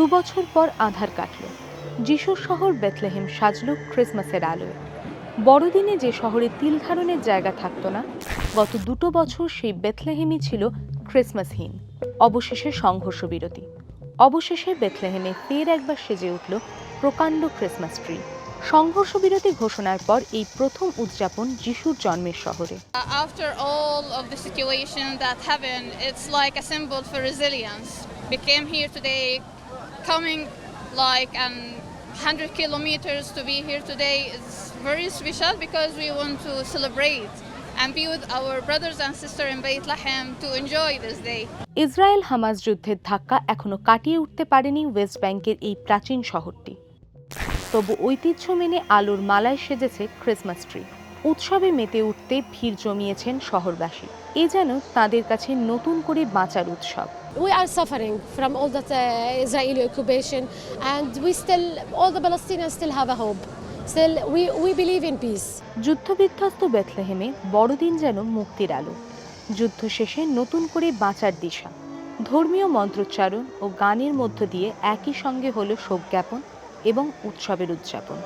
দুবছর পর আধার কাটল। যিশুর শহর বেথলেহেম সাজল ক্রিসমাসের আলোয়। বড়দিনে যে শহরে তিল ধারণের জায়গা থাকতো না গত দুটো বছর সেই বেথলেহেমই ছিল ক্রিসমাসহীন অবশেষে সংঘর্ষ বিরতি অবশেষে বেথলেহেমে ফের একবার সেজে উঠল প্রকাণ্ড ক্রিসমাস ট্রি। সংঘর্ষ বিরতি ঘোষণার পর এই প্রথম উদযাপন যিশুর জন্মের শহরে। After all of the situation that happened, it's like a symbol for resilience. We came coming like an 100 kilometers to be here today is very special because we want to celebrate and be with our brothers and sisters in Bethlehem to enjoy this day. Israel Hamas যুদ্ধের ধাক্কা এখনও কাটিয়ে উঠতে পারেনি West ব্যাংকের এই প্রাচীন শহরটি তবু ঐতিহ্য মেনে আলোর মালায় সেজেছে ক্রিসমাস ট্রি উৎসবে মেতে উঠতে ভিড় জমিয়েছেন শহরবাসী। এ যেন তাদের কাছে নতুন করে বাঁচার উৎসব। We are suffering from all that uh, Israeli occupation, and we still, all the Palestinians still have a hope. Still, we, we believe in peace. যুদ্ধবিধ্বস্ত বেথলেহেমে বড়দিন যেন মুক্তির আলো। যুদ্ধ শেষে নতুন করে বাঁচার দিশা। ধর্মীয় মন্ত্রোচ্চারণ ও গানের মধ্য দিয়ে একই সঙ্গে হলো শোক জ্ঞাপন এবং উৎসবের উদযাপন।